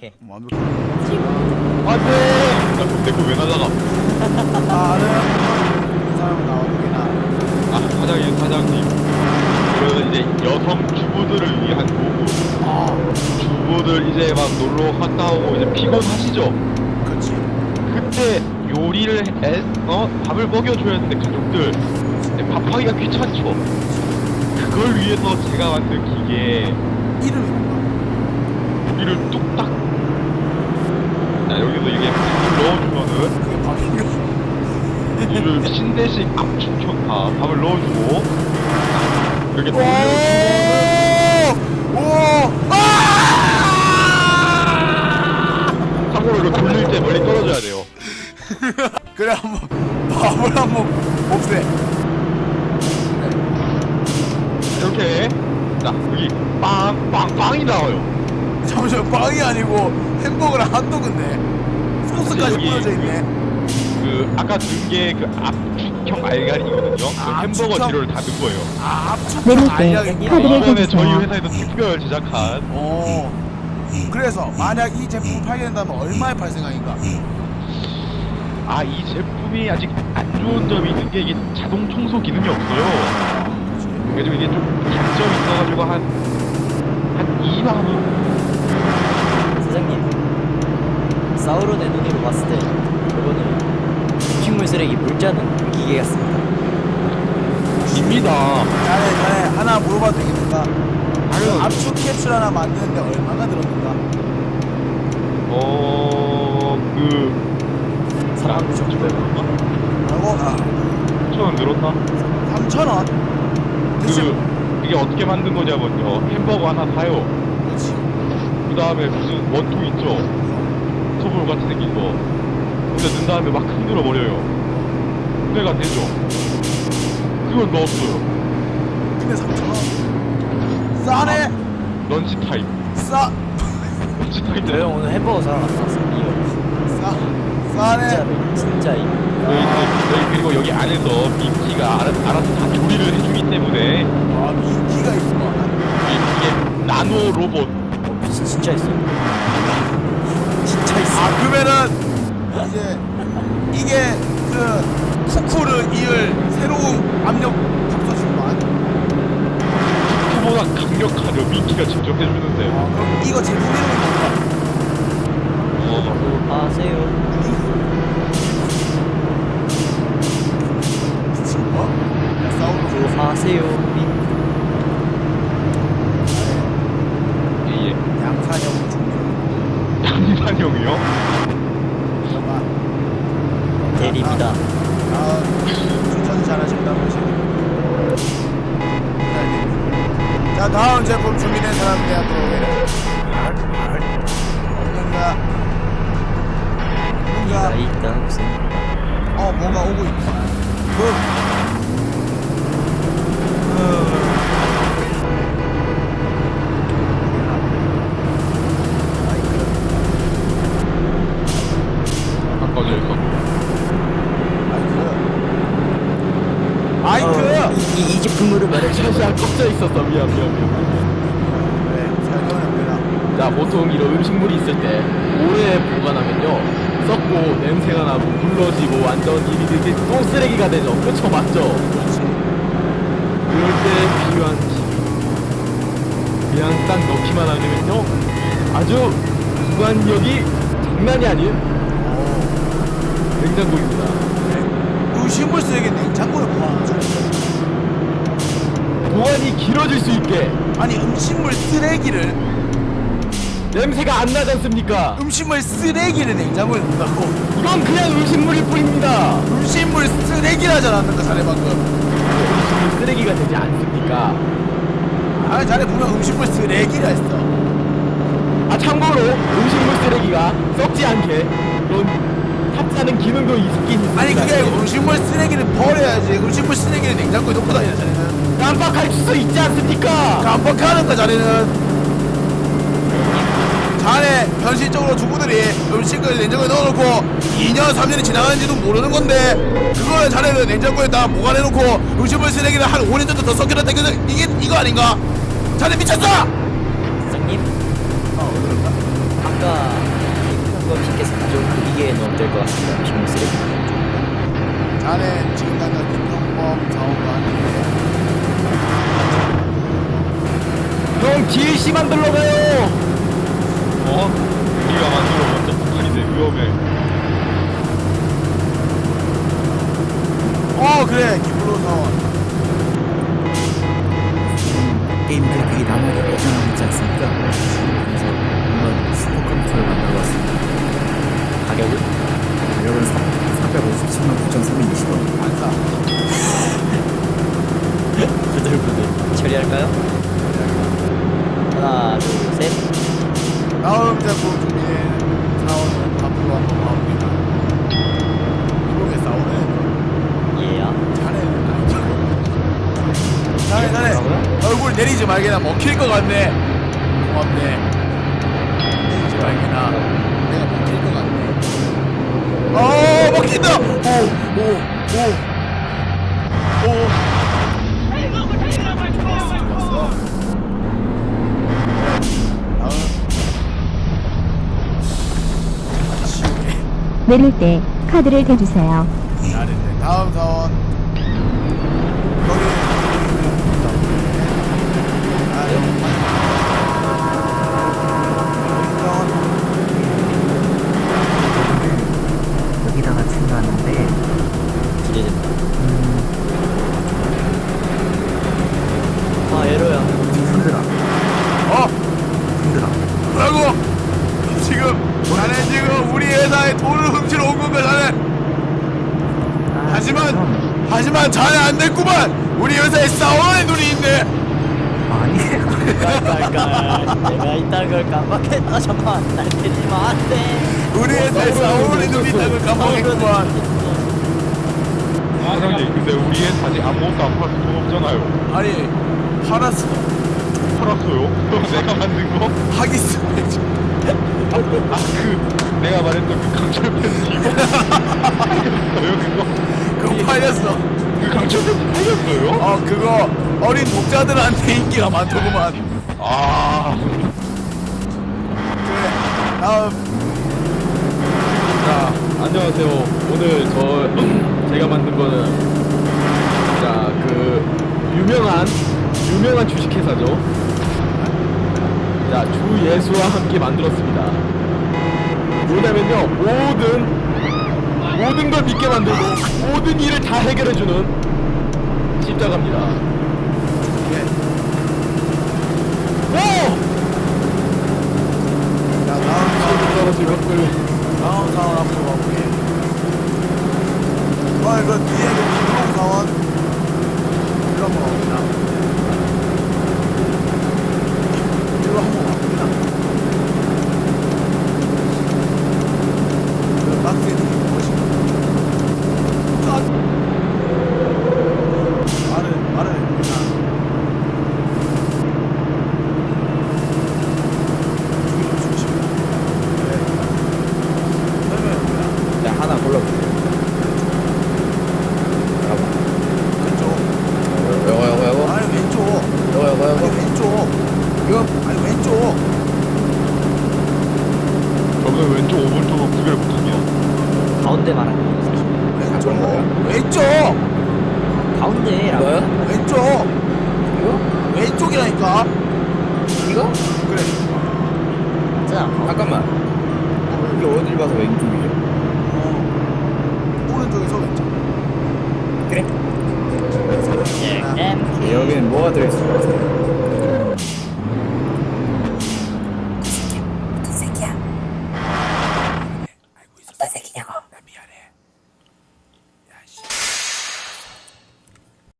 완벽해. 완벽해. 안돼! 내거 왜 날라가? 아, 아는 사람 나오긴 하. 아 사장님 사장님. 그러면 이제 여성 주부들을 위한 도구. 아, 주부들 이제 막 놀러 갔다 오고 이제 피곤하시죠? 그렇지. 그때 요리를 애, 어 밥을 먹여줘야 하는데 가족들 근데 밥하기가 귀찮죠. 그걸 위해서 제가 만든 기계 이름이 뭔가? 요리를 뚝딱. 자 여기서 이게 밥을 넣어주면은 그게 밥인가? 이를 신대식 압축형파 밥을 넣어주고 이렇게 오! 아! 참고로 이거 돌릴 때 멀리 떨어져야 돼요. 그래 한번 밥을 한번 봅세. 이렇게 자 여기 빵빵 빵이 나와요. 잠시만 빵이 아니고 햄버거랑 핫도그인데 소스까지 여기- 뿌려져 있네. 그 아까 든 게 그 압축형 알갈이거든요. 그 아, 햄버거 압축형? 재료를 다 넣은 거예요. 아 압축 내릴 때 알약이구나. 카드를 이번에 저희. 회사에서 특별 제작한 오. 그래서 만약 이 제품을 팔게 된다면 얼마에 팔 생각인가? 아 이 제품이 아직 안 좋은 점이 있는 게 이게 자동 청소 기능이 없어요. 그래서 이게 좀 단점이 있어가지고 한한 2만 원. 사장님, 사우론의 눈으로 봤을 때 이거는 음식물 쓰레기 물자는 기계 같습니다. 입니다. 자네 자네 하나 물어봐도 되겠는가? 아유. 압축 캡슐 하나 만드는데 얼마가 들었는가? 어그 39,900원. 라고 아, 천원 늘었나? 3,000원? 대신 그 이게 어떻게 만든 거냐면요. 햄버거 하나 사요. 그렇지 그 다음에 무슨 원통 있죠. 소불 같이 생긴 거. 근데 넣은 다음에 막 흔들어 버려요. 분해가 되죠. 그걸 넣었어요. 근데 3,000원? 싸네? 런치 타임. 싸 런치 타임 저 때. 형 오늘 햄버거 사러. 이거 싸 싸네 진짜로 진짜 이 저희, 저희 그리고 여기 안에서 민키가 알아, 알아서 다 조리를 해주기 때문에 아 미끼가 있구만 이- 이게 나노 로봇. 어, 진- 진짜 있어요. 진짜 있어. 아 그러면은 이제 이게 그 쿠쿠를 이을 새로운 압력 탑소식만 그보다 강력하죠. 민키가 직접 해주는데. 아 그럼 이거 제품 이름이 뭔가? 어, 아세요. 미친 거? 야 싸우고 아세요. 예, 예. 양산형 중요 양산형이요? 잠깐만 대리입니다. 꺾여 있었어. 미안 미안 미안. 왜 설명을 해라 자 보통 이런 음식물이 있을 때 오래 보관하면요. 썩고 냄새가 나고 물러지고 완전 이게 이렇게 똥 쓰레기가 되죠. 그쵸? 맞죠? 그렇지. 그럴 때 필요한 기술 그냥 딱 넣기만 하면요. 아주 보관력이 장난이 아닌 오 냉장고입니다. 음식물 쓰레기 냉장고에 보관하죠 길어질 수 있게. 아니 음식물 쓰레기를. 냄새가 안 나지 않습니까? 음식물 쓰레기를 냉장고에 넣는다고. 이건 그냥 음식물일 뿐입니다. 음식물 쓰레기라지 않았는가 자네 방금? 음식물 쓰레기가 되지 않습니까? 아 자네 분명 음식물 쓰레기라 했어. 아 참고로 음식물 쓰레기가 썩지 않게 그런 탑재하는 기능도 있긴 있습니다. 아니 그게 아니고 음식물 쓰레기를 버려야지. 음식물 쓰레기를 냉장고에 넣고 다니는 자네는 깜빡할 수도 있지 않습니까? 깜빡하는가 자네는 자네 현실적으로 주부들이 음식을 냉장고에 넣어놓고 2년 3년이 지나가는지도 모르는 건데 그거를 자네는 냉장고에 다 보관해놓고 음식물 쓰레기를 한 5년 정도 더 섞여놨다 이게 이거 아닌가? 자네 미쳤어! 사장님, 어 그런가? 아까 밖에서 좀 그리게 넣으면 될것 같습니다. 식물 쓰레기. 자네 DLC 만 들러 가요 어? 우리가 만들어 먼저 폭탄인데 위험해. 어 그래 김블로 사원 게임 그래픽이 나날이 발전하고 있지 않습니까? 그래서 한번 슈퍼컴퓨터를 만들어봤습니다. 가격은 가격은 357만 9,320원. 내리지 말게나 먹힐 것 같네. 고맙네. 내리지 말게나. 내가 먹힐 것 같네. 어 먹힌다! 오오오오. 다음 치우게 내릴 때 카드를 대주세요. 다음 사원. 지금 자네 지금 우리 회사에 돈을 훔치러 온 건가 자네? 아, 하지만. 하지만 자네 안 됐구만. 우리 회사에 싸워의 눈이 있네. 깔깔깔. 내가 이딴 걸 깜빡했다. 잠깐. 날 때리지 마. 안 돼. 우리 회사에 싸워의 눈이 있다는 걸 깜빡했구만. 아, 사장님, 근데 우리 애 아직 아무것도 안 팔아서 돈 없잖아요. 아니 팔았어. 팔았어요? 내가 만든 거? 하기스. 아, 그, 내가 말했던 그 강철 편지. 팔렸어요, 그거? 그거 팔렸어. 그 강철 편지 팔렸어요? 어 그거 어린 독자들한테 인기가 많더구만. 아, 그래. 다음. 자 안녕하세요 오늘 저 제가 만든 거는 자 그 유명한 유명한 주식회사죠 자 주예수와 함께 만들었습니다. 뭐냐면요 모든 모든 걸 믿게 만들고 모든 일을 다 해결해주는 십자가입니다 예. 오! 자 다음 사원. 떨어질 것들 다음 사원 앞으로 가볼게. 어, 이거 뒤에 그 김동 사원. 이거 한번 가봅니다. 이거 한번 가봅니다. 그 박스에 들린 무엇이 말을, 말을 해봅니다. 주의를 주십니다. 네. 설명해봅니다. 자, 하나 골라보세요. 왼쪽. 요거, 요거, 요거. 아니 왼쪽. 요거, 요거, 아니 요거. 왼쪽. 이거 아니 왼쪽. 저는 왼쪽, 오른쪽으로 구별 못하면. 가운데 말하는 거였어. 왼쪽. 왼쪽. 가운데라고. 왼쪽. 이거? 왼쪽이라니까. 이거? 그래. 자, 잠깐만. 이게 어딜 봐서 왼쪽이죠? 어. 오른쪽에서 왼쪽. 그래. 예, M. 여기는 뭐가 들어있을 것 같아요?